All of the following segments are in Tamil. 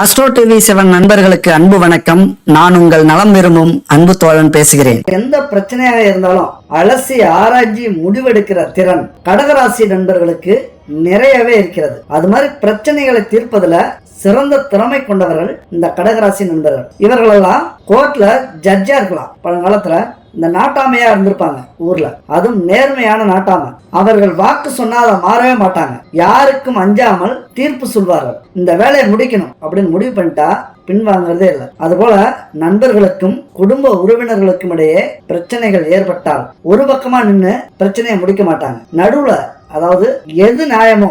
அஸ்ட்ரோ டிவி செவன் நண்பர்களுக்கு அன்பு வணக்கம். நான் உங்கள் நலம் விரும்பும் அன்பு தோழன் பேசுகிறேன். எந்த பிரச்சனையாக இருந்தாலும் அலசி ஆராய்ச்சி முடிவெடுக்கிற திறன் கடகராசி நண்பர்களுக்கு நிறையவே இருக்கிறது. அது மாதிரி பிரச்சனைகளை தீர்ப்பதுல சிறந்த திறமை கொண்டவர்கள் இந்த கடகராசி நண்பர்கள். இவர்களெல்லாம் கோர்ட்ல ஜட்ஜா இருக்கலாம். பழங்காலத்துல இந்த நாட்டாமையா இருந்திருப்பாங்க ஊர்ல. அதுவும் நேர்மையான நாட்டாமை. அவர்கள் வாக்கு சொன்னா அதை மாறவே மாட்டாங்க. யாருக்கும் அஞ்சாமல் தீர்ப்பு சொல்வார்கள். இந்த வேலையை முடிக்கணும் அப்படின்னு முடிவு பண்ணிட்டா பின்வாங்கிறதே இல்லை. அதுபோல நண்பர்களுக்கும் குடும்ப உறவினர்களுக்கும் இடையே பிரச்சனைகள் ஏற்பட்டால் ஒரு பக்கமா நின்று பிரச்சனையை முடிக்க மாட்டாங்க. நடுவுல அதாவது எது நியாயமோ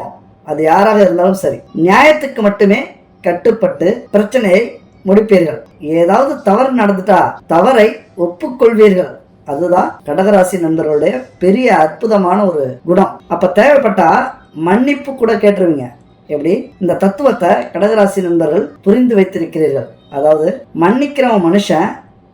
அது யாராக இருந்தாலும் சரி நியாயத்துக்கு மட்டுமே கட்டுப்பட்டு பிரச்சனையை முடிப்பீர்கள். ஏதாவது தவறு நடந்துட்டா தவறை ஒப்புக்கொள்வீர்கள். அதுதான் கடகராசி நண்பர்களுடைய பெரிய அற்புதமான ஒரு குணம். அப்ப தேவைப்பட்டா மன்னிப்பு கூட கேட்டுருவீங்க. எப்படி? இந்த தத்துவத்தை கடகராசி நண்பர்கள் புரிந்து வைத்திருக்கிறீர்கள். அதாவது மன்னிக்கிறவன் மனுஷன்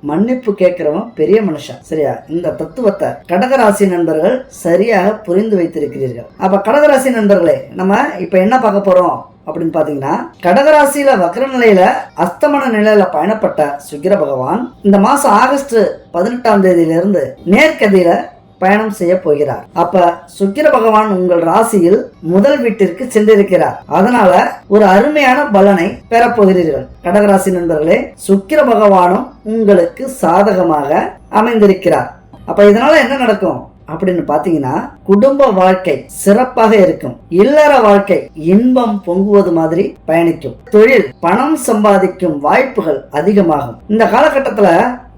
மன்னிப்பு கேட்கிறவன் பெரிய மனுஷன். சரியா? இந்த தத்துவத்தை கடகராசி நண்பர்கள் சரியாக புரிந்து வைத்திருக்கிறீர்கள். அப்ப கடகராசி நண்பர்களே நம்ம இப்ப என்ன பார்க்க போறோம் அப்படின்னு பாத்தீங்கன்னா கடகராசியில வக்ர நிலையில அஸ்தமன நிலையில பயணப்பட்ட சுக்கிர பகவான் இந்த மாசம் ஆகஸ்ட் பதினெட்டாம் தேதியிலிருந்து நேர்கதியில பயணம் செய்ய போகிறார். அப்ப சுக்கிர பகவான் உங்கள் ராசியில் முதல் வீட்டிற்கு சென்றிருக்கிறார். அதனால ஒரு அருமையான பலனை பெறப்போகிறீர்கள் கடகராசி நண்பர்களே சுக்கிர பகவானும் உங்களுக்கு சாதகமாக அமைந்திருக்கிறார். அப்ப இதனால என்ன நடக்கும்? அப்படின்னு பாத்தீங்கன்னா குடும்ப வாழ்க்கை சிறப்பாக இருக்கும். இல்லற வாழ்க்கை இன்பம் பொங்குவது மாதிரி பயணிக்கும். தொழில் பணம் சம்பாதிக்கும் வாய்ப்புகள் அதிகமாகும். இந்த காலகட்டத்துல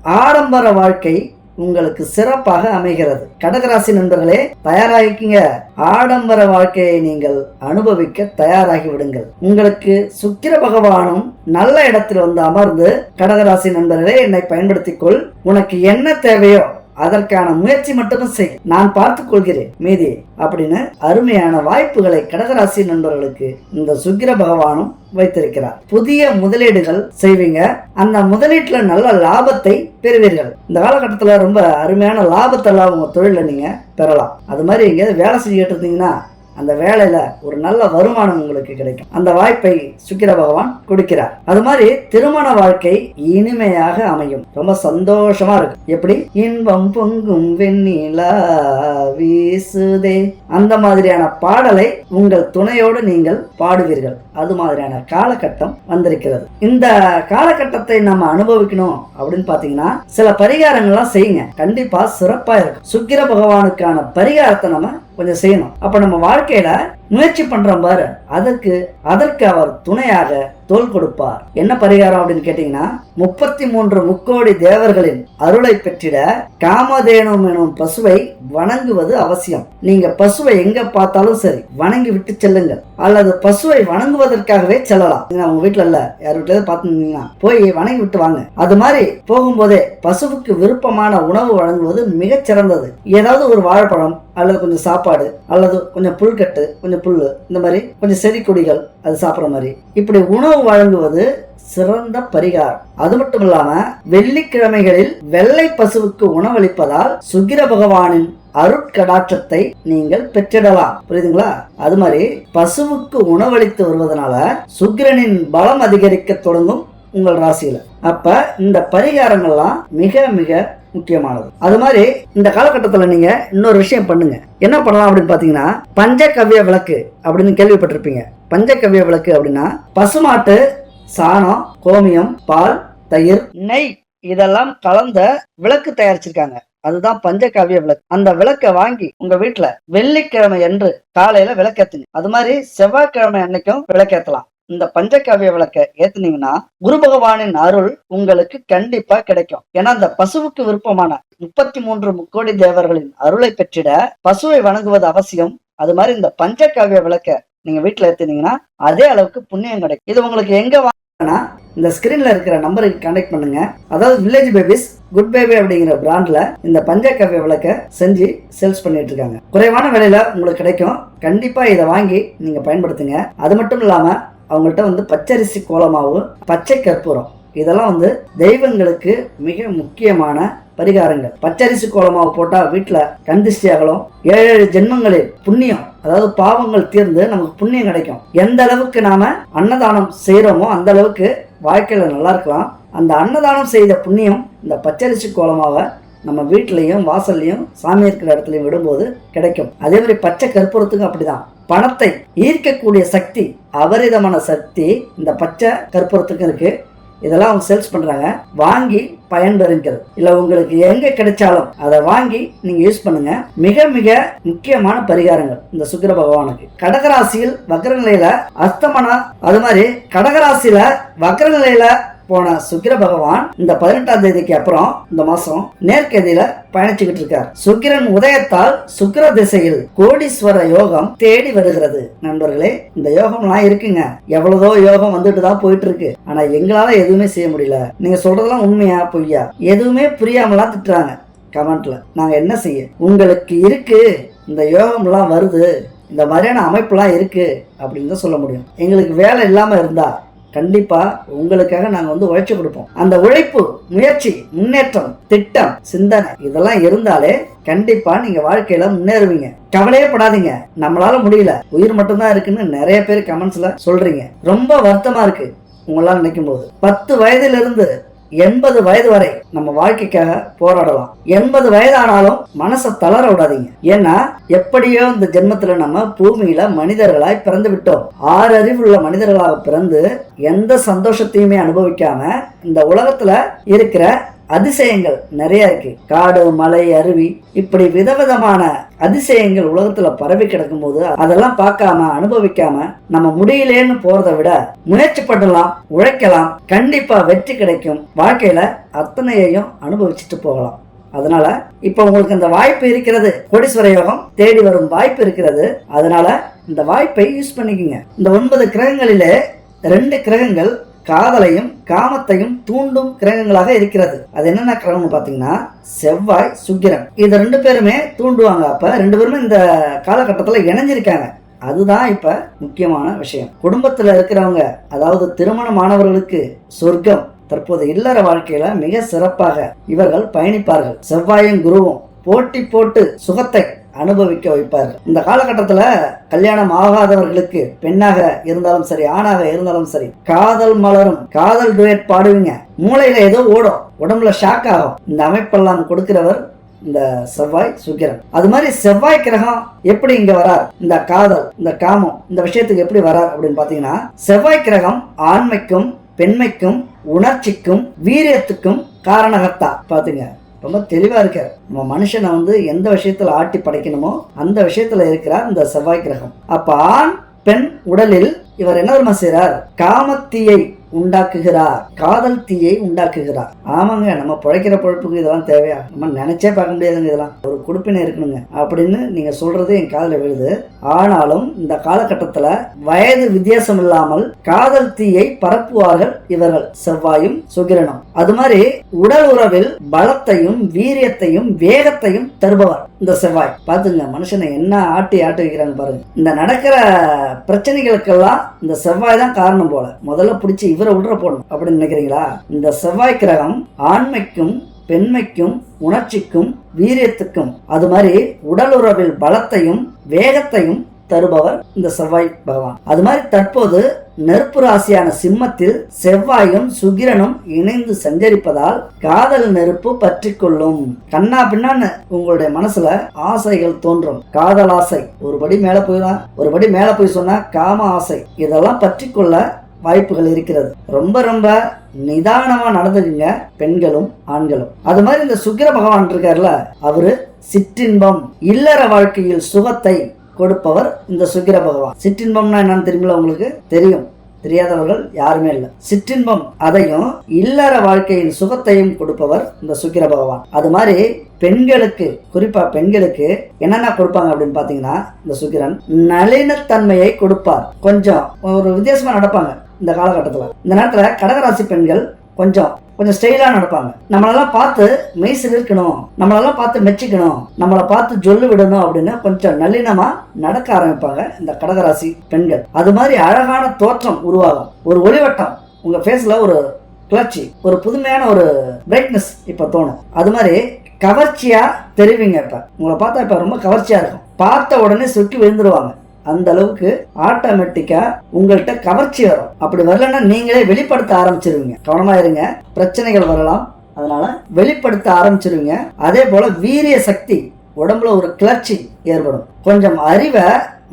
ஆடம்பர வாழ்க்கை உங்களுக்கு சிறப்பாக அமைகிறது. கடகராசி நண்பர்களே தயாராகிக்கீங்க. ஆடம்பர வாழ்க்கையை நீங்கள் அனுபவிக்க தயாராகி விடுங்கள். உங்களுக்கு சுக்கிர பகவானும் நல்ல இடத்தில் வந்து அமர்ந்து கடகராசி நண்பர்களே என்னை பயன்படுத்திக்கொள் உனக்கு என்ன தேவையோ அதற்கான முயற்சி மட்டும் செய். நான் பார்த்துக் கொள்கிறேன். மீதி அப்படின்னு அருமையான வாய்ப்புகளை கடகராசி நண்பர்களுக்கு இந்த சுக்கிர பகவானும் வைத்திருக்கிறார். புதிய முதலீடுகள் செய்வீங்க. அந்த முதலீட்டுல நல்ல லாபத்தை பெறுவீர்கள். இந்த காலகட்டத்துல ரொம்ப அருமையான லாபத்தை எல்லாம் உங்க தொழில நீங்க பெறலாம். அது மாதிரி எங்கேயாவது வேலை செஞ்சுட்டு இருந்தீங்கன்னா அந்த வேலையில ஒரு நல்ல வருமானம் உங்களுக்கு கிடைக்கும். அந்த வாய்ப்பை சுக்கிர பகவான் கொடுக்கிறார். அது மாதிரி திருமண வாழ்க்கை இனிமையாக அமையும். ரொம்ப சந்தோஷமா இருக்கும் எப்படி? இன்பம் பொங்கும் வெண்ணிலா வீசுதே. அந்த மாதிரியான பாடலை உங்கள் துணையோடு நீங்கள் பாடுவீர்கள். அது மாதிரியான காலகட்டம் வந்திருக்கிறது. இந்த காலகட்டத்தை நம்ம அனுபவிக்கணும் அப்படின்னு பாத்தீங்கன்னா சில பரிகாரங்கள்லாம் செய்யுங்க. கண்டிப்பா சிறப்பா இருக்கும். சுக்கிர பகவானுக்கான பரிகாரத்தை நம்ம கொஞ்சம் செய்யணும். அப்போ நம்ம வாழ்க்கையில முயற்சி பண்றோம் பாரு. அதற்கு அதற்கு அவர் துணையாக தோல் கொடுப்பார். என்ன பரிகாரம் அப்படின்னு கேட்டீங்கன்னா முப்பத்தி மூன்று முக்கோடி தேவர்களின் அருளை பெற்றிட காமதேனும் எனும் பசுவை வணங்குவது அவசியம். நீங்க பசுவை எங்க பார்த்தாலும் சரி வணங்கி விட்டு செல்லுங்கள். அல்லது பசுவை வணங்குவதற்காகவே செல்லலாம். உங்க வீட்டுல இல்ல. யார் வீட்டுல பார்த்துருந்தீங்கன்னா போய் வணங்கி விட்டு வாங்க. அது மாதிரி போகும்போதே பசுவுக்கு விருப்பமான உணவு வழங்குவது மிகச் சிறந்தது ஏதாவது ஒரு வாழைப்பழம் அல்லது கொஞ்சம் சாப்பாடு அல்லது கொஞ்சம் புல்கட்டு கொஞ்சம் புல்லு இந்த மாதிரி கொஞ்சம் செடி கொடிகள் அது சாப்பிட்ற மாதிரி. இப்படி உணவு வழங்குவது சிறந்த பரிகாரம். அது மட்டும் இல்லாம வெள்ளிக்கிழமைகளில் வெள்ளை பசுவுக்கு உணவளிப்பதால் சுக்கிர பகவானின் அருட்கடாட்சத்தை நீங்கள் பெற்றிடலாம். புரியுதுங்களா? அது மாதிரி பசுவுக்கு உணவளித்து வருவதனால சுக்கிரனின் பலம் அதிகரிக்க தொடங்கும் உங்கள் ராசியில. அப்ப இந்த பரிகாரங்கள்லாம் மிக மிக முக்கியமானது. அது மாதிரி இந்த காலகட்டத்தில் நீங்க இன்னொரு விஷயம் பண்ணுங்க. என்ன பண்ணலாம் அப்படின்னு பாத்தீங்கன்னா பஞ்சகவ்ய விளக்கு அப்படின்னு கேள்விப்பட்டிருப்பீங்க. பஞ்சகவ்ய விளக்கு அப்படின்னா பசுமாட்டு சாணம் கோமியம் பால் தயிர் நெய் இதெல்லாம் கலந்த விளக்கு தயாரிச்சிருக்காங்க. அதுதான் பஞ்சகாவிய விளக்கு. அந்த விளக்கை வாங்கி உங்க வீட்டுல வெள்ளிக்கிழமை என்று காலையில விளக்கேத்துங்க. அது மாதிரி செவ்வாய்க்கிழமை அன்னைக்கும் விளக்கேத்தலாம். இந்த பஞ்சகாவிய விளக்க ஏத்துனீங்கன்னா குரு பகவானின் அருள் உங்களுக்கு கண்டிப்பா கிடைக்கும். ஏன்னா அந்த பசுவுக்கு விருப்பமான முப்பத்தி மூன்று முக்கோடி தேவர்களின் அருளை பெற்றிட பசுவை வணங்குவது அவசியம். அது மாதிரி இந்த பஞ்சகாவிய விளக்க நீங்க வீட்டுல ஏத்துனீங்கன்னா அதே அளவுக்கு புண்ணியம் கிடைக்கும். இது உங்களுக்கு எங்க வாங்கினா இந்த ஸ்கிரீன்ல இருக்கிற நம்பருக்கு கனெக்ட் பண்ணுங்க. அதாவது வில்லேஜ் பேபிஸ் குட் பேபி அப்படிங்கிற பிராண்ட்ல இந்த பஞ்சகாவிய விளக்க செஞ்சு சேல்ஸ் பண்ணிட்டு இருக்காங்க. குறைவான விலையில உங்களுக்கு கிடைக்கும். கண்டிப்பா இதை வாங்கி நீங்க பயன்படுத்துங்க. அது மட்டும் இல்லாம அவங்கள்ட்ட வந்து பச்சரிசி கோலமாவு பச்சை கற்பூரம். இதெல்லாம் வந்து தெய்வங்களுக்கு மிக முக்கியமான பரிகாரங்கள். பச்சரிசி கோலமாவு போட்டா வீட்டுல கந்திஷ்டி அகலம் ஏழு ஏழு ஜென்மங்களில் புண்ணியம் அதாவது பாவங்கள் தீர்ந்து நமக்கு புண்ணியம் கிடைக்கும். எந்த அளவுக்கு நாம அன்னதானம் செய்கிறோமோ அந்த அளவுக்கு வாழ்க்கையில நல்லா இருக்கலாம். அந்த அன்னதானம் செய்த புண்ணியம் இந்த பச்சரிசி கோலமாவை நம்ம வீட்லேயும் வாசல்லையும் சாமி இருக்கிற இடத்துலையும் விடும்போது கிடைக்கும். அதே மாதிரி பச்சை கற்பூரத்துக்கும் அப்படிதான். பணத்தை ஈர்க்கக்கூடிய சக்தி அபரிதமான சக்தி இந்த பச்சை கற்பூரத்துக்கும் இருக்கு. இதெல்லாம் அவங்க சேல்ஸ் பண்றாங்க. வாங்கி பயன்பெறுங்கள். இல்ல உங்களுக்கு எங்க கிடைச்சாலும் அதை வாங்கி நீங்க யூஸ் பண்ணுங்க. மிக மிக முக்கியமான பரிகாரங்கள் இந்த சுக்கிர பகவானுக்கு. கடகராசியில் வக்ர நிலையில அஸ்தமனா அது மாதிரி கடகராசியில வக்ர நிலையில போன சுக்கிர பகவான் இந்த பதினெட்டாம் தேதிக்கு அப்புறம் இந்த மாசம் நேர்கதியில பயணிச்சுக்கிட்டு இருக்கார். சுக்கிரன் உதயத்தால் சுக்கிர திசையில் கோடீஸ்வர யோகம் தேடி வருகிறது. நண்பர்களே இந்த யோகம்லாம் இருக்குங்க. எவ்வளவோ யோகம் வந்துட்டு தான் போயிட்டு இருக்கு ஆனா எங்களால எதுவுமே செய்ய முடியல. நீங்க சொல்றதெல்லாம் உண்மையா பொய்யா? எதுவுமே புரியாமலாம் திட்டுறாங்க. கமெண்ட்ல. நாங்க என்ன செய்ய? உங்களுக்கு இருக்கு. இந்த யோகம்லாம் வருது. இந்த மாதிரியான அமைப்புலாம் இருக்கு. அப்படின்னு தான் சொல்ல முடியும். எங்களுக்கு வேலை இல்லாம இருந்தா கண்டிப்பா உங்களுக்காக நாங்க வந்து உழைச்சு கொடுப்போம். அந்த உழைப்பு முயற்சி முன்னேற்றம் திட்டம் சிந்தனை இதெல்லாம் இருந்தாலே கண்டிப்பா நீங்க வாழ்க்கையில முன்னேறுவீங்க. கவலையே படாதீங்க. நம்மளால முடியல. உயிர் மட்டும்தான் இருக்குன்னு நிறைய பேர் கமெண்ட்ஸ்ல சொல்றீங்க. ரொம்ப வருத்தமா இருக்கு உங்களால் நினைக்கும் போது பத்து வயதுல இருந்து எண்பது வயது வரை நம்ம வாழ்க்கைக்காக போராடலாம். எண்பது வயதானாலும் மனசை தளர விடாதீங்க. ஏன்னா எப்படியோ இந்த ஜென்மத்துல நம்ம பூமியில மனிதர்களாய் பிறந்து விட்டோம். ஆறு அறிவுள்ள மனிதர்களாக பிறந்து எந்த சந்தோஷத்தையுமே அனுபவிக்காம இந்த உலகத்துல இருக்கிற அதிசயங்கள் நிறைய இருக்கு. காடு மலை அருவி இப்படி விதவிதமான அதிசயங்கள் உலகத்துல பரவி கிடக்கும் போது அதெல்லாம் பார்க்காம அனுபவிக்காம நம்ம முடியலேன்னு போறதை விட முயற்சி பண்ணலாம் உழைக்கலாம் கண்டிப்பா வெற்றி கிடைக்கும். வாழ்க்கையில அத்தனையையும் அனுபவிச்சுட்டு போகலாம். அதனால இப்ப உங்களுக்கு இந்த வாய்ப்பு இருக்கிறது. கோடீஸ்வர யோகம் தேடி வரும் வாய்ப்பு இருக்கிறது. அதனால இந்த வாய்ப்பை யூஸ் பண்ணிக்கோங்க. இந்த ஒன்பது கிரகங்களிலே ரெண்டு கிரகங்கள் காதலையும் காமத்தையும் தூண்டும் கிரகங்களாக இருக்கிறது. அது என்னென்ன கிரகம்னு பார்த்தீங்கன்னா செவ்வாய் சுக்கிரன். இதை ரெண்டு பேருமே தூண்டுவாங்க. அப்போ ரெண்டு பேருமே இந்த காலகட்டத்தில் இணைஞ்சிருக்காங்க. அதுதான் இப்ப முக்கியமான விஷயம். குடும்பத்துல இருக்கிறவங்க அதாவது திருமணமானவர்களுக்கு சொர்க்கம் தற்போது இல்லற வாழ்க்கையில மிக சிறப்பாக இவர்கள் பயணிப்பார்கள். செவ்வாயும் குருவும் போட்டி போட்டு சுகத்தை அனுபவிக்க வைப்பார். இந்த காலகட்டத்தில் கல்யாணம் ஆகாதவர்களுக்கு பெண்ணாக இருந்தாலும் சரி ஆணாக இருந்தாலும் சரி காதல் மலரும் காதல் டுயட் பாடுவீங்க. மூளையில ஏதோ ஓடும் உடம்புல ஷாக் ஆகும். இந்த அமைப்பெல்லாம் கொடுக்கிறவர் இந்த செவ்வாய் சுக்கிரன். அது மாதிரி செவ்வாய் கிரகம் எப்படி இங்க வரார்? இந்த காதல் இந்த காமம் இந்த விஷயத்துக்கு எப்படி வரார் அப்படின்னு பாத்தீங்கன்னா செவ்வாய் கிரகம் ஆண்மைக்கும் பெண்மைக்கும் உணர்ச்சிக்கும் வீரியத்துக்கும் காரணகர்த்தா. பாத்துங்க. ரொம்ப தெளிவாக இருக்கார். நம்ம மனுஷனை வந்து எந்த விஷயத்தில் ஆட்டி படைக்கணுமோ அந்த விஷயத்தில் இருக்கிறார் இந்த செவ்வாய் கிரகம். அப்போ ஆண் பெண் உடலில் இவர் என்ன வருமா செய்கிறார் காமத்தீயை உண்டாக்குகிறார். காதல் தீயை உண்டாக்குகிறார். ஆமாங்க நம்ம பிழைக்கிற பொழப்புக்கு இதெல்லாம் தேவையா? நம்ம நினைச்சே பார்க்க முடியாதுங்க இதெல்லாம். ஒரு குடுப்பினை இருக்கணுங்க. அப்படின்னு நீங்க சொல்றது என் காதல விழுது. ஆனாலும் இந்த காலகட்டத்துல வயது வித்தியாசம் இல்லாமல் காதல் தீயை பரப்புவார்கள் இவர்கள். செவ்வாயும் சுகிரனும் அது மாதிரி உடல் உறவில் பலத்தையும் வீரியத்தையும் வேகத்தையும் தருபவர். இந்த செவ்வாய். பாத்துங்க மனுஷனை என்ன ஆட்டி ஆட்டி வைக்கிறாங்க பாருங்க. இந்த நடக்கிற பிரச்சனைகளுக்கெல்லாம் இந்த செவ்வாய் தான் காரணம் போல. முதல்ல பிடிச்சி இவரை விடுற போடணும். அப்படின்னு நினைக்கிறீங்களா? இந்த செவ்வாய் கிரகம் ஆண்மைக்கும் பெண்மைக்கும் உணர்ச்சிக்கும் வீரியத்துக்கும் அது மாதிரி உடல் உறவில் பலத்தையும் வேகத்தையும் தருபவர் இந்த செவ்வாய் பகவான். அது மாதிரி தற்போது நெருப்பு ராசியான சிம்மத்தில் செவ்வாயும் சுகிரனும் இணைந்து சஞ்சரிப்பதால் காதல் நெருப்பு பற்றி கொள்ளும் கண்ணா பின்னான்னு உங்களுடைய மனசுல ஆசைகள் தோன்றும். காதல் ஆசை. ஒரு படி மேல போய் தான் ஒரு படி மேல போய் சொன்னா காம ஆசை. இதெல்லாம் பற்றி கொள்ள வாய்ப்புகள் இருக்கிறது. ரொம்ப ரொம்ப நிதானமா நடந்துக்குங்க பெண்களும் ஆண்களும். அது மாதிரி இந்த சுக்கிர பகவான் இருக்கார்ல அவரு சிற்றின்பம் இல்லற வாழ்க்கையில் சுகத்தை கொடுப்பவர் இந்த சுக்கிர பகவான். சிற்றின்பம்னா என்னன்னு தெரியுமில உங்களுக்கு? தெரியும். தெரியாதவர்கள் யாருமே இல்லை. சிற்றின்பம் அதையும் இல்லற வாழ்க்கையின் சுகத்தையும் கொடுப்பவர் இந்த சுக்கிர பகவான். அது மாதிரி பெண்களுக்கு குறிப்பா பெண்களுக்கு என்னென்ன கொடுப்பாங்க அப்படின்னு பாத்தீங்கன்னா இந்த சுக்கிரன் நளினத்தன்மையை கொடுப்பார். கொஞ்சம் ஒரு வித்தியாசமா நடப்பாங்க இந்த காலகட்டத்தில். இந்த நேரத்தில் கடகராசி பெண்கள் கொஞ்சம் கொஞ்சம் ஸ்டைலாக நடப்பாங்க. நம்மளெல்லாம் பார்த்து மெய் இருக்கணும் நம்மளெல்லாம் பார்த்து மெச்சிக்கணும். நம்மளை பார்த்து ஜொல்லு விடணும் அப்படின்னு கொஞ்சம் நளினமாக நடக்க ஆரம்பிப்பாங்க இந்த கடகராசி பெண்கள். அது மாதிரி அழகான தோற்றம் உருவாகும். ஒரு ஒளிவட்டம். உங்கள் ஃபேஸில் ஒரு கிளர்ச்சி. ஒரு புதுமையான ஒரு பிரைட்னஸ் இப்ப தோணும். அது மாதிரி கவர்ச்சியா தெரிவிங்க இப்ப. உங்களை பார்த்தா இப்ப ரொம்ப கவர்ச்சியா இருக்கும். பார்த்த உடனே சுற்றி விழுந்துருவாங்க. அந்த அளவுக்கு ஆட்டோமேட்டிக்கா உங்கள்கிட்ட கவர்ச்சி வரும். அப்படி வரலன்னா நீங்களே வெளிப்படுத்த ஆரம்பிச்சிருவீங்க. கவனமா இருங்க. பிரச்சனைகள் வரலாம். அதனால வெளிப்படுத்த ஆரம்பிச்சிருவீங்க. அதே போல வீரிய சக்தி உடம்புல ஒரு கிளர்ச்சி ஏற்படும். கொஞ்சம் அறிவை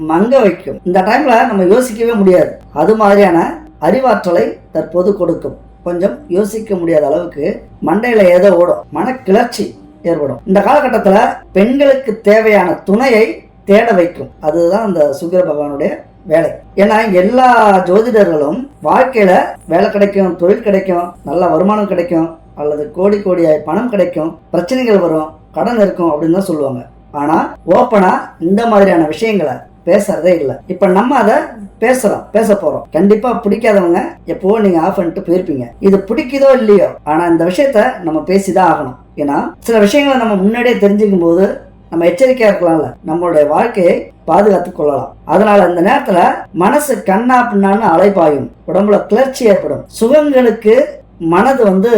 மங்க வைக்கும். இந்த டைம்ல நம்ம யோசிக்கவே முடியாது. அது மாதிரியான அறிவாற்றலை தற்போது கொடுக்கும். கொஞ்சம் யோசிக்க முடியாத அளவுக்கு மண்டையில ஏதோ ஓடும். மன கிளர்ச்சி ஏற்படும். இந்த காலகட்டத்தில் பெண்களுக்கு தேவையான துணையை தேட வைக்கும் அதுதான் அந்த சுக்கிர பகவானுடைய வேலை. ஏன்னா எல்லா ஜோதிடர்களும் வாழ்க்கையில வேலை கிடைக்கும் தொழில் கிடைக்கும் நல்ல வருமானம் கிடைக்கும் அல்லது கோடி கோடியாய் பணம் கிடைக்கும் பிரச்சனைகள் வரும் கடன் இருக்கும் அப்படின்னு தான் சொல்லுவாங்க. ஆனா ஓப்பனா இந்த மாதிரியான விஷயங்களை பேசுறதே இல்லை. இப்ப நம்ம அதை பேசுறோம் பேச போறோம். கண்டிப்பா பிடிக்காதவங்க எப்போ நீங்க ஆஃப் பண்ணிட்டு போயிருப்பீங்க. இது பிடிக்குதோ இல்லையோ? ஆனா இந்த விஷயத்த நம்ம பேசிதான் ஆகணும். ஏன்னா சில விஷயங்களை நம்ம முன்னாடியே தெரிஞ்சுக்கும் போது நம்ம எச்சரிக்கையா இருக்கலாம்ல. நம்மளுடைய வாழ்க்கையை பாதுகாத்துக் கொள்ளலாம். அதனால இந்த நேரத்துல மனசு கண்ணா பின்னான்னு அலைப்பாயும். உடம்புல கிளர்ச்சி ஏற்படும். சுகங்களுக்கு மனது வந்து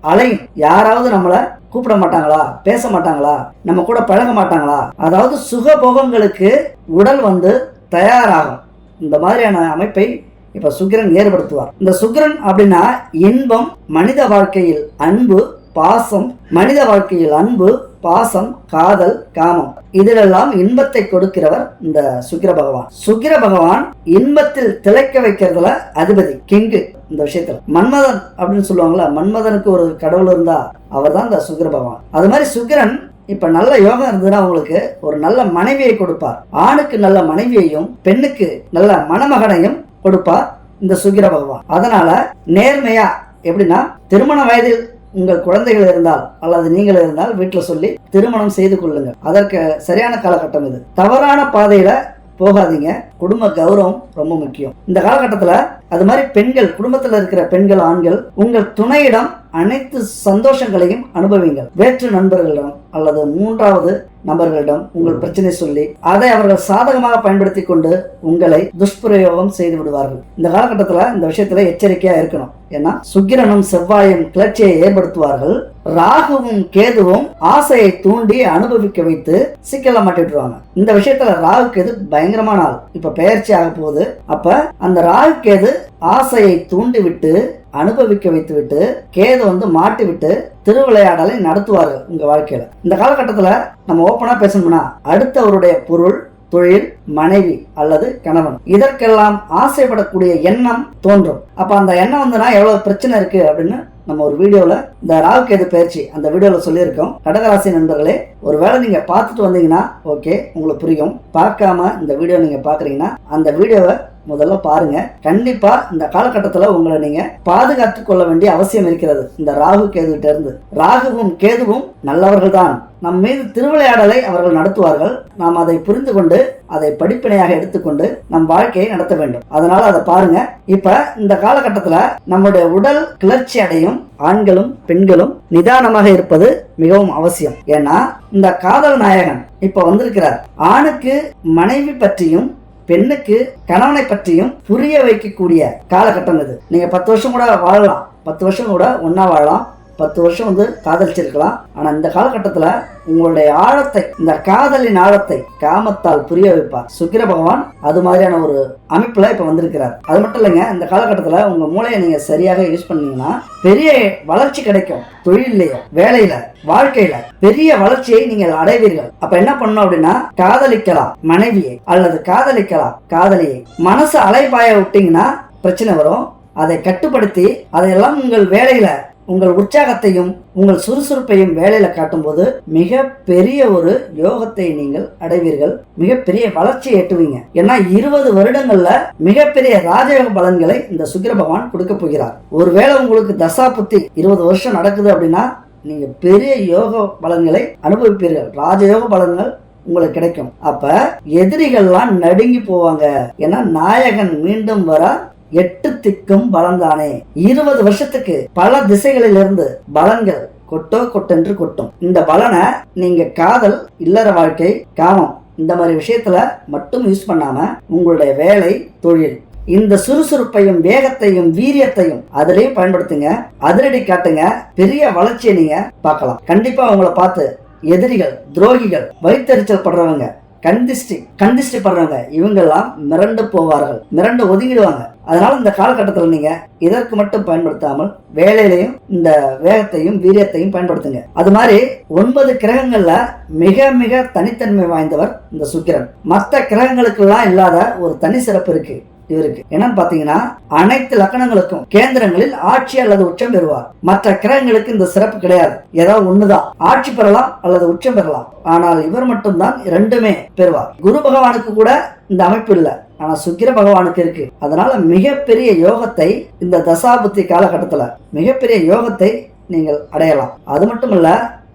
அலையும். யாராவது நம்மள கூப்பிட மாட்டாங்களா? பேச மாட்டாங்களா? நம்ம கூட பழக மாட்டாங்களா? அதாவது சுகபோகங்களுக்கு உடல் வந்து தயாராகும். இந்த மாதிரியான அமைப்பை இப்ப சுக்கிரன் ஏற்படுத்துவார். இந்த சுக்கிரன் அப்படின்னா இன்பம் மனித வாழ்க்கையில் அன்பு பாசம் மனித வாழ்க்கையில் அன்பு பாசம் காதல் காமம். இதிலெல்லாம் இன்பத்தை கொடுக்கிறவர் இந்த சுக்கிர பகவான். சுக்கிர பகவான் இன்பத்தில் திளைக்க வைக்கிறதுல அதிபதி கிங்கு இந்த விஷயத்துல. மன்மதன் அப்படின்னு சொல்லுவாங்கல்ல மன்மதனுக்கு ஒரு கடவுள் இருந்தா அவர் தான் இந்த சுக்கிர பகவான். அது மாதிரி சுக்கிரன் இப்ப நல்ல யோகம் இருந்ததுன்னா உங்களுக்கு ஒரு நல்ல மனைவியை கொடுப்பார். ஆணுக்கு நல்ல மனைவியையும் பெண்ணுக்கு நல்ல மணமகனையும் கொடுப்பார் இந்த சுக்கிர பகவான். அதனால நேர்மையா எப்படின்னா திருமண வயதில் உங்கள் குழந்தைகள் இருந்தால் அல்லது நீங்கள் இருந்தால் வீட்டில் சொல்லி திருமணம் செய்து கொள்ளுங்கள். அதற்கு சரியான காலகட்டம் இது. தவறான பாதையில போகாதீங்க. குடும்ப கௌரவம் ரொம்ப முக்கியம். இந்த காலகட்டத்தில் அது மாதிரி பெண்கள் குடும்பத்தில் இருக்கிற பெண்கள் ஆண்கள் உங்கள் துணையிடம் அனைத்து சந்தோஷங்களையும் அனுபவிங்கள் வேற்று நண்பர்களிடம் அல்லது மூன்றாவது நபர்களிடம் உங்கள் பிரச்சனை சொல்லி அதை அவர்கள் சாதகமாக பயன்படுத்தி கொண்டு உங்களை துஷ்பிரயோகம் செய்து விடுவார்கள். இந்த காலகட்டத்தில் இந்த விஷயத்துல எச்சரிக்கையா இருக்கணும். ஏன்னா சுக்கிரனும் செவ்வாயும் கிளர்ச்சியை ஏற்படுத்துவார்கள். ராகுவும் கேதுவும் ஆசையை தூண்டி அனுபவிக்க வைத்து சிக்கல மாட்டிடுவாங்க இந்த விஷயத்துல ராகு கேது பயங்கரமான ஆள். இப்ப பெயர்ச்சி ஆக போகுது அப்ப அந்த ராகு கேது ஆசையை தூண்டி விட்டு அனுபவிக்க வைத்து விட்டு கேது வந்து மாட்டி விட்டு திருவிளையாடலை நடத்துவார் உங்க வாழ்க்கையில. இந்த காலகட்டத்தில் நம்ம ஓப்பனா பேசணும்னா அடுத்தவருடைய பொருள் தொழில் மனைவி அல்லது கணவன். இதற்கெல்லாம் ஆசைப்படக்கூடிய எண்ணம் தோன்றும். அப்ப அந்த எண்ணம் வந்துன்னா எவ்வளவு பிரச்சனை இருக்கு அப்படின்னு நம்ம ஒரு வீடியோவில் இந்த ராகுகேது பயிற்சி அந்த வீடியோவில் சொல்லியிருக்கோம். கடகராசி நண்பர்களே ஒருவேளை நீங்கள் பார்த்துட்டு வந்தீங்கன்னா ஓகே உங்களுக்கு புரியும். பார்க்காம இந்த வீடியோ நீங்கள் பார்க்குறீங்கன்னா அந்த வீடியோவை முதல்ல பாருங்க. கண்டிப்பா இந்த காலகட்டத்துல உங்களை நீங்க பாதுகாத்து கொள்ள வேண்டிய அவசியம் இருக்கிறது. இந்த ராகு கேதுகிட்ட இருந்து. ராகுவும் கேதுவும் நல்லவர்கள் தான் நம் மீது திருவிளையாடலை அவர்கள் நடத்துவார்கள். நாம் அதை புரிந்து கொண்டு அதை படிப்பினையாக எடுத்துக்கொண்டு நம் வாழ்க்கையை நடத்த வேண்டும். அதனால அதை பாருங்க. இப்ப இந்த காலகட்டத்துல நம்முடைய உடல் கிளர்ச்சி அடையும் ஆண்களும் பெண்களும் நிதானமாக இருப்பது மிகவும் அவசியம். ஏன்னா இந்த காதல் நாயகன் இப்ப வந்திருக்கிறார். ஆணுக்கு மனைவி பற்றியும் பெண்ணுக்கு கணவனை பற்றியும் புரிய வைக்கக்கூடிய காலகட்டம் இது. நீங்க பத்து வருஷம் கூட வாழலாம். பத்து வருஷம் கூட ஒன்னா வாழலாம். பத்து வருஷம் வந்து காதலிச்சிருக்கலாம். ஆனா இந்த காலகட்டத்துல உங்களுடைய ஆழத்தை இந்த காதலின் ஆழத்தை காமத்தால் புரிய வைப்பார். சுக்கிர பகவான் அது மாதிரியான ஒரு அமைப்புல இப்ப வந்திருக்கிறார். அது மட்டும் இல்லைங்க இந்த காலகட்டத்துல உங்க மூளையை நீங்க சரியாக யூஸ் பண்ணீங்கன்னா பெரிய வளர்ச்சி கிடைக்கும். தொழிலையோ வேலையில வாழ்க்கையில பெரிய வளர்ச்சியை நீங்கள் அடைவீர்கள். அப்ப என்ன பண்ணணும் அப்படின்னா காதலிக்கலாம் மனைவியை அல்லது காதலிக்கலாம் காதலியை. மனசு அலைபாய விட்டீங்கன்னா பிரச்சனை வரும். அதை கட்டுப்படுத்தி அதையெல்லாம் உங்கள் வேலையில உங்கள் உற்சாகத்தையும் உங்கள் சுறுசுறுப்பையும் வேலையில காட்டும்போது மிக பெரிய ஒரு யோகத்தை நீங்கள் அடைவீர்கள். மிகப்பெரிய வளர்ச்சியை எட்டுவீங்க ஏன்னா இருபது வருடங்கள்ல மிகப்பெரிய ராஜயோக பலன்களை இந்த சுக்கிர பகவான் கொடுக்க போகிறார். ஒருவேளை உங்களுக்கு தசா புத்தி இருபது வருஷம் நடக்குது அப்படின்னா நீங்க பெரிய யோக பலன்களை அனுபவிப்பீர்கள். ராஜயோக பலன்கள் உங்களுக்கு கிடைக்கும். அப்ப எதிரிகள்லாம் நடுங்கி போவாங்க. ஏன்னா நாயகன் மீண்டும் வர எட்டு திக்கும் பலன்தானே? இருபது வருஷத்துக்கு பல திசைகளிலிருந்து பலன்கள் கொட்டோ கொட்டென்று கொட்டும். இந்த பலனை நீங்க காதல் இல்லற வாழ்க்கை காமம் இந்த மாதிரி விஷயத்துல மட்டும் யூஸ் பண்ணாம உங்களுடைய வேலை தொழில் இந்த சுறுசுறுப்பையும் வேகத்தையும் வீரியத்தையும் அதுலயும் பயன்படுத்துங்க. அதிரடி காட்டுங்க. பெரிய வளர்ச்சியை நீங்க பார்க்கலாம். கண்டிப்பா உங்களை பார்த்து எதிரிகள் துரோகிகள் வயிற்றுச்சல் படுறவங்க கந்திஷ்டி கந்திஷ்டி படுறவங்க இவங்கெல்லாம் மிரண்டு போவார்கள் மிரண்டு ஒதுங்கிடுவாங்க. அதனால இந்த காலகட்டத்தில் நீங்க இதற்கு மட்டும் பயன்படுத்தாமல் வேலையிலையும் இந்த வேகத்தையும் வீரியத்தையும் பயன்படுத்துங்க. அது மாதிரி ஒன்பது கிரகங்கள்ல மிக மிக தனித்தன்மை வாய்ந்தவர் இந்த சுக்கிரன். மற்ற கிரகங்களுக்கெல்லாம் இல்லாத ஒரு தனி சிறப்பு இருக்கு. இவருக்கு என்னன்னு பாத்தீங்கன்னா அனைத்து லக்கணங்களுக்கும் கேந்திரங்களில் ஆட்சி அல்லது உச்சம் பெறுவார். மற்ற கிரகங்களுக்கு இந்த சிறப்பு கிடையாது. ஏதாவது ஒண்ணுதான். ஆட்சி பெறலாம் அல்லது உச்சம் பெறலாம். ஆனால் இவர் மட்டும்தான் ரெண்டுமே பெறுவார். குரு பகவானுக்கு கூட இந்த அமைப்பு இல்லை. ஆனா சுக்கிர பகவானுக்கு இருக்கு. அதனால மிகப்பெரிய யோகத்தை இந்த தசாபுத்தி காலகட்டத்துல மிகப்பெரிய யோகத்தை நீங்கள் அடையலாம். அது மட்டும் இல்ல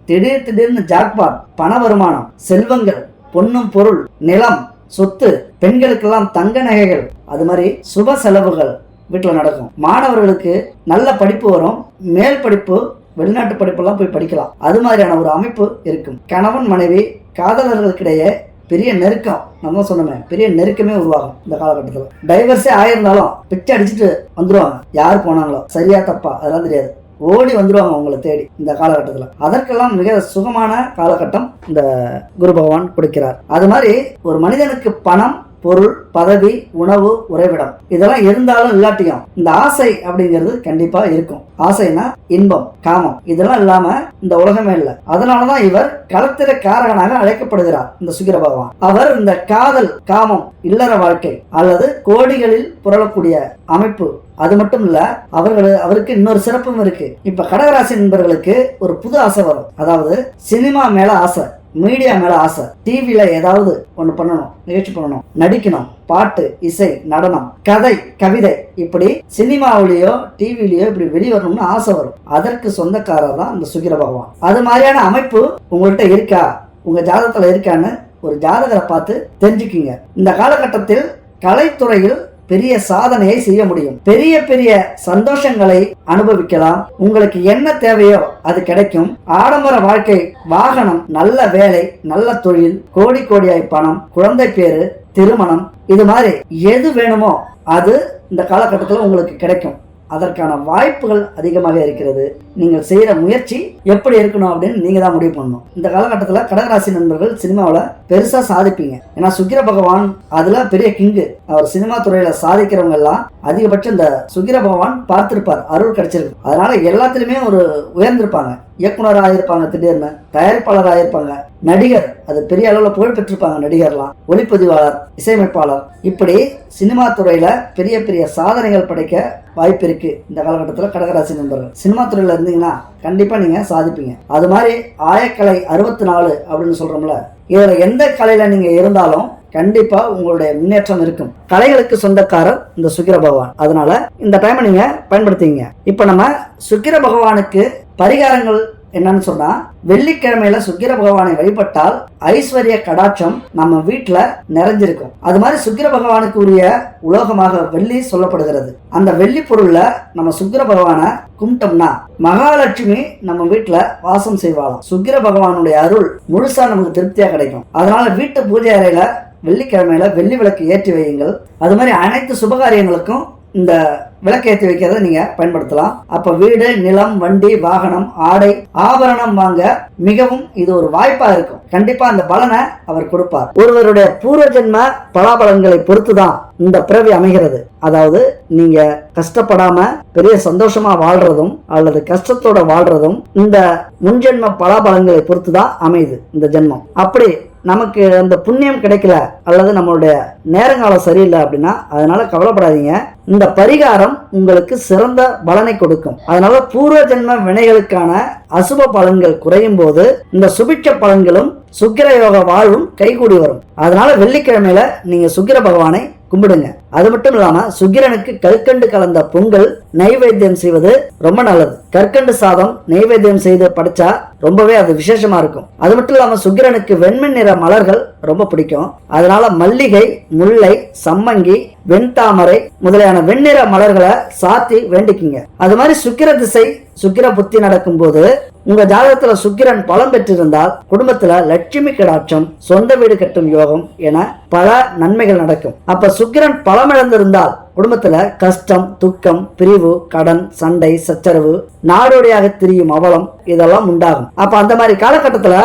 திடீர் திடீர்னு ஜாக்பாட் பண வருமானம் செல்வங்கள் பொன்னும் பொருள் நிலம் சொத்து பெண்களுக்கெல்லாம் தங்க நகைகள் அது மாதிரி சுப செலவுகள் வீட்டில் நடக்கும். மாணவர்களுக்கு நல்ல படிப்பு வரும். மேல் படிப்பு வெளிநாட்டு படிப்பெல்லாம் போய் படிக்கலாம். அது மாதிரியான ஒரு அமைப்பு இருக்கும். கணவன் மனைவி காதலர்களுக்கிடையே பெரிய நெருக்கம். நம்ம சொன்னோமே பெரிய நெருக்கமே உருவாகும் இந்த காலகட்டத்தில். டைவர்ஸே ஆயிருந்தாலும் பிச்சை அடிச்சுட்டு வந்துடுவாங்க யார் போனாங்களோ? சரியா தப்பா? அதெல்லாம் தெரியாது. ஓடி வந்துடுவாங்க உங்களை தேடி இந்த காலகட்டத்தில். அதற்கெல்லாம் மிக சுகமான காலகட்டம் இந்த குரு பகவான் கொடுக்கிறார். அது மாதிரி ஒரு மனிதனுக்கு பணம் பொருள் பதவி உணவு உறைவிடம். இதெல்லாம் இருந்தாலும் இல்லாட்டியும் இந்த ஆசை அப்படிங்கிறது கண்டிப்பா இருக்கும். ஆசைனா இன்பம் காமம். இதெல்லாம் இல்லாம இந்த உலகமே இல்லை. அதனாலதான் இவர் களத்திர காரகனாக அழைக்கப்படுகிறார் இந்த சுகிர பகவான். அவர் இந்த காதல் காமம் இல்லற வாழ்க்கை அல்லது கோடிகளில் புரளக்கூடிய அமைப்பு. அது மட்டும் இல்ல அவர்கள் அவருக்கு இன்னொரு சிறப்பும் இருக்கு. இப்ப கடகராசி நண்பர்களுக்கு ஒரு புது ஆசை வரும். அதாவது சினிமா மேல ஆசை. மீடியா மேல ஆசை. டிவில ஏதாவது ஒன்று பண்ணணும் நிகழ்ச்சி பண்ணணும் நடிக்கணும் பாட்டு இசை நடனம் கதை கவிதை இப்படி சினிமாவிலேயோ டிவிலேயோ இப்படி வெளிவரணும்னு ஆசை வரும். அதற்கு சொந்தக்காரர் தான் இந்த சுகிர பகவான். அது மாதிரியான அமைப்பு உங்கள்கிட்ட இருக்கா? உங்க ஜாதகத்துல இருக்கான்னு ஒரு ஜாதகரை பார்த்து தெரிஞ்சுக்கிங்க. இந்த காலகட்டத்தில் கலைத்துறையில் பெரிய சாதனையை செய்ய முடியும். பெரிய பெரிய சந்தோஷங்களை அனுபவிக்கலாம். உங்களுக்கு என்ன தேவையோ அது கிடைக்கும். ஆடம்பர வாழ்க்கை வாகனம் நல்ல வேலை நல்ல தொழில் கோடி கோடியாய் பணம் குழந்தை பேரு திருமணம் இது மாதிரி எது வேணுமோ அது இந்த காலகட்டத்தில் உங்களுக்கு கிடைக்கும். அதற்கான வாய்ப்புகள் அதிகமாக இருக்கிறது. நீங்கள் செய்யற முயற்சி எப்படி இருக்கணும் அப்படின்னு நீங்க தான் முடிவு பண்ணணும். இந்த காலகட்டத்தில் கடகராசி நண்பர்கள் சினிமாவில் பெருசா சாதிப்பீங்க. ஏன்னா சுக்கிர பகவான் அதுல பெரிய கிங்கு அவர் சினிமா துறையில சாதிக்கிறவங்க எல்லாம் அதிகபட்சம் இந்த சுக்கிர பகவான் பார்த்திருப்பார். அருள் கிடைச்சிருக்கு. அதனால எல்லாத்துலயுமே ஒரு உயர்ந்திருப்பாங்க. இயக்குனராக இருப்பாங்க திடீர்னு தயாரிப்பாளராக இருப்பாங்க நடிகர் அது பெரிய அளவில் புகழ் பெற்றிருப்பாங்க நடிகர்லாம் ஒளிப்பதிவாளர் இசையமைப்பாளர். இப்படி சினிமா துறையில பெரிய பெரிய சாதனைகள் படைக்க வாய்ப்பு இருக்கு இந்த காலகட்டத்தில் கடகராசி நண்பர்கள். சினிமா துறையில இருந்தீங்கன்னா கண்டிப்பா நீங்க சாதிப்பீங்க. அது மாதிரி ஆயக்கலை அறுபத்தி நாலு அப்படின்னு சொல்றோம்ல இதுல எந்த கலையில நீங்க இருந்தாலும் கண்டிப்பா உங்களுடைய முன்னேற்றம் இருக்கும். கலைகளுக்கு சொந்தக்காரர் இந்த சுக்கிர பகவான். அதனால இந்த டைமை நீங்க பயன்படுத்திங்க இப்ப நம்ம சுக்கிர பகவானுக்கு பரிகாரங்கள் என்னன்னு சொன்னா வெள்ளிக்கிழமையில சுக்கிர பகவானை வழிபட்டால் ஐஸ்வர்ய கடாட்சம் நம்ம வீட்டுல நிறைஞ்சிருக்கும். அது மாதிரி சுக்கிர பகவானுக்கு உரிய உலோகமாக வெள்ளி சொல்லப்படுகிறது. அந்த வெள்ளி பொருள்ல நம்ம சுக்கிர பகவானை கும்பிட்டோம்னா மகாலட்சுமி நம்ம வீட்டுல வாசம் செய்வாளாம். சுக்கிர பகவானுடைய அருள் முழுசா நமக்கு திருப்தியா கிடைக்கும். அதனால வீட்டு பூஜை அறையில வெள்ளிக்கிழமையில வெள்ளி விளக்கு ஏற்றி வையுங்கள். அது மாதிரி அனைத்து சுபகாரியங்களுக்கும் இந்த விளக்கேற்றி வைக்கிறத நீங்க பயன்படுத்தலாம். அப்ப வீடு நிலம் வண்டி வாகனம் ஆடை ஆபரணம் வாங்க மிகவும் இது ஒரு வாய்ப்பா இருக்கும். கண்டிப்பா அந்த பலனை அவர் கொடுப்பார். ஒருவருடைய பூர்வ ஜென்ம பலாபலன்களை பொறுத்துதான் இந்த பிறவி அமைகிறது. அதாவது நீங்க கஷ்டப்படாம பெரிய சந்தோஷமா வாழ்றதும் அல்லது கஷ்டத்தோட வாழ்றதும் இந்த முன்ஜென்ம பலாபலன்களை பொறுத்து தான் அமையுது இந்த ஜென்மம். அப்படி நமக்கு அந்த புண்ணியம் கிடைக்கல அல்லது நம்மளுடைய நேரங்காலம் சரியில்லை அப்படின்னா அதனால கவலைப்படாதீங்க. இந்த பரிகாரம் உங்களுக்கு சிறந்த பலனை கொடுக்கும். அதனால பூர்வ ஜென்ம வினைகளுக்கான அசுப பலன்கள் குறையும் போது இந்த சுபிட்ச பலன்களும் சுக்கிர யோக வாழ்வும் கைகூடி வரும். அதனால வெள்ளிக்கிழமையில நீங்க சுக்கிர பகவானை கும்பிடுங்க. அது மட்டும் இல்லாம சுக்கிரனுக்கு கற்கண்டு கலந்த பொங்கல் நைவேத்தியம் செய்வது ரொம்ப நல்லது. கற்கண்டு சாதம் நைவேத்தியம் செய்து படிச்சா ரொம்பவே அது விசேஷமா இருக்கும். அது மட்டும் இல்லாம சுக்கிரனுக்கு வெண்மை நிற மலர்கள் ரொம்ப பிடிக்கும். அதனால மல்லிகை முல்லை சம்மங்கி வெண்தாமரை முதலியான வெண்ணிற மலர்களை சாத்தி வேண்டிக்கிங்க. அது மாதிரி சுக்கிர திசை சுக்கிர புத்தி நடக்கும் போது உங்க ஜாதகத்துல சுக்கிரன் பலம் பெற்றிருந்தால் குடும்பத்துல லட்சுமி கடாட்சம் சொந்த வீடு கட்டும் யோகம் என பல நன்மைகள் நடக்கும். அப்ப சுக்கிரன் பலம் இழந்திருந்தால் குடும்பத்துல கஷ்டம் துக்கம் பிரிவு கடன் சண்டை சச்சரவு நாடோடியாக திரியும் அவலம் இதெல்லாம் உண்டாகும். அப்ப அந்த மாதிரி காலகட்டத்துல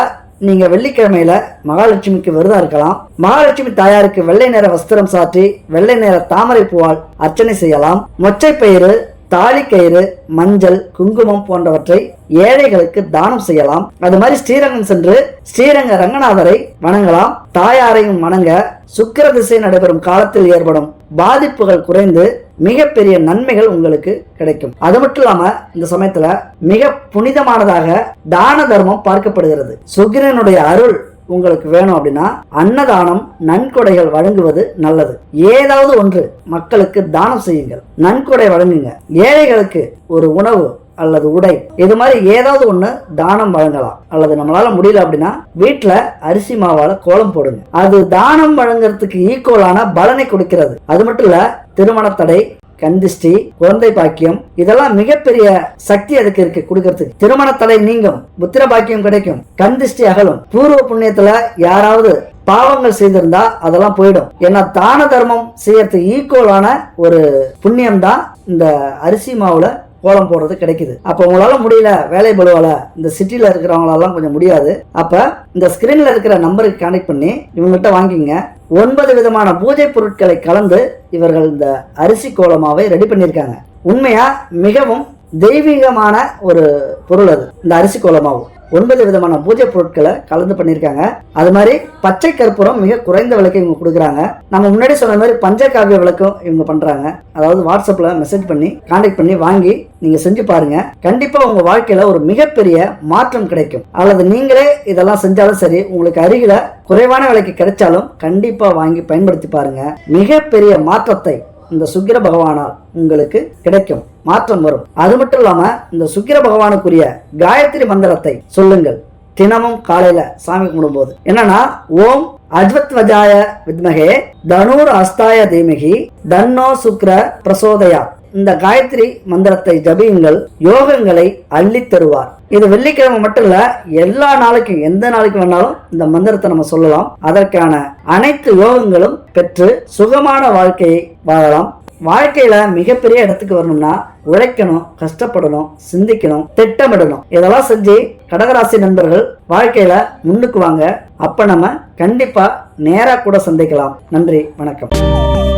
நீங்க வெள்ளிக்கிழமையில மகாலட்சுமிக்கு விரதம் இருக்கலாம். மகாலட்சுமி தாயாருக்கு வெள்ளை நிற வஸ்திரம் சாற்றி வெள்ளை நிற தாமரை பூவால் அர்ச்சனை செய்யலாம். மொச்சை பயிறு தாலிக்கயிறு மஞ்சள் குங்குமம் போன்றவற்றை ஏழைகளுக்கு தானம் செய்யலாம். அது மாதிரி ஸ்ரீரங்கம் சென்று ஸ்ரீரங்க ரங்கநாதரை வணங்கலாம். தாயாரையும் வணங்க சுக்கர திசை நடைபெறும் காலத்தில் ஏற்படும் பாதிப்புகள் குறைந்து மிகப்பெரிய நன்மைகள் உங்களுக்கு கிடைக்கும். அது மட்டும் இல்லாம இந்த சமயத்துல மிக புனிதமானதாக தான தர்மம் பார்க்கப்படுகிறது. சுக்கிரனுடைய அருள் உங்களுக்கு வேணும் அப்படின்னா அன்னதானம் நன்கொடைகள் வழங்குவது நல்லது. ஏதாவது ஒன்று மக்களுக்கு தானம் செய்யுங்கள். நன்கொடை வழங்குங்க. ஏழைகளுக்கு ஒரு உணவு அல்லது உடை. இது மாதிரி ஏதாவது ஒன்று தானம் வழங்கலாம். அல்லது நம்மளால முடியல அப்படின்னா வீட்டில் அரிசி மாவால் கோலம் போடுங்க. அது தானம் வழங்குறதுக்கு ஈக்குவலான பலனை கொடுக்கிறது. அது மட்டும் இல்ல திருமண தடை கந்திஷ்டி குழந்தை பாக்கியம் இதெல்லாம் மிகப்பெரிய சக்தி அதுக்கு இருக்கு கொடுக்கறதுக்கு. திருமண தடை நீங்கும் புத்திர பாக்கியம் கிடைக்கும் கந்திஷ்டி அகலும். பூர்வ புண்ணியத்துல யாராவது பாவங்கள் செய்திருந்தா அதெல்லாம் போயிடும். ஏன்னா தான தர்மம் செய்யறதுக்கு ஈக்குவலான ஒரு புண்ணியம் தான் இந்த அரிசி மாவுல கோலம் போடுறது கிடைக்குது. அப்போ உங்களால முடியல வேலை பலுவால இந்த சிட்டில இருக்கிறவங்களாலாம் கொஞ்சம் முடியாது. அப்ப இந்த ஸ்கிரீன்ல இருக்கிற நம்பருக்கு கனெக்ட் பண்ணி இவங்ககிட்ட வாங்கிங்க. ஒன்பது விதமான பூஜை பொருட்களை கலந்து இவர்கள் இந்த அரிசி கோலமாவை ரெடி பண்ணியிருக்காங்க. உண்மையா மிகவும் தெய்வீகமான ஒரு பொருள் அது இந்த அரிசி கோலமாவும் ஒன்பது விதமான பூஜை பொருட்களை கலந்து பண்ணியிருக்காங்க. அது மாதிரி பச்சை கற்பூரம் மிக குறைந்த விலைக்கு இவங்க கொடுக்குறாங்க. நம்ம முன்னாடி சொன்ன மாதிரி பஞ்சகாவிய விளக்கம் இவங்க பண்றாங்க. அதாவது வாட்ஸ்அப்ல மெசேஜ் பண்ணி கான்டாக்ட் பண்ணி வாங்கி நீங்க செஞ்சு பாருங்க. கண்டிப்பா உங்க வாழ்க்கையில ஒரு மிகப்பெரிய மாற்றம் கிடைக்கும். அல்லது நீங்களே இதெல்லாம் செஞ்சாலும் சரி உங்களுக்கு அருகில குறைவான விலைக்கு கிடைச்சாலும் கண்டிப்பா வாங்கி பயன்படுத்தி பாருங்க. மிகப்பெரிய மாற்றத்தை இந்த சுக்கிர பகவானால் உங்களுக்கு கிடைக்கும். மாற்றம் வரும். அது மட்டும் இல்லாம இந்த சுக்கிர பகவானுக்குரிய காயத்ரி மந்திரத்தை சொல்லுங்கள். தினமும் காலையில சாமி கும்பிடும்போது. என்னன்னா ஓம் அஜ்வத்வஜாய வித்மகே தனுர் அஸ்தாய தீமகி தன்னோ சுக்ர பிரசோதயா. இந்த காயத்ரி மந்திரத்தை ஜபியுங்கள் யோகங்களை அள்ளித் தருவார். இது வெள்ளிக்கிழமை மட்டும் இல்ல எல்லா நாளைக்கும் எந்த நாளைக்கு வேணாலும் இந்த மந்திரத்தை நம்ம சொல்லலாம். அதற்கான அனைத்து யோகங்களும் பெற்று சுகமான வாழ்க்கையை வாழலாம். வாழ்க்கையில மிகப்பெரிய இடத்துக்கு வரணும்னா உழைக்கணும் கஷ்டப்படணும் சிந்திக்கணும் திட்டமிடணும். இதெல்லாம் செஞ்சு கடகராசி நண்பர்கள் வாழ்க்கையில முன்னுக்கு வாங்க. அப்ப நம்ம கண்டிப்பா நேரா கூட சந்திக்கலாம். நன்றி வணக்கம்.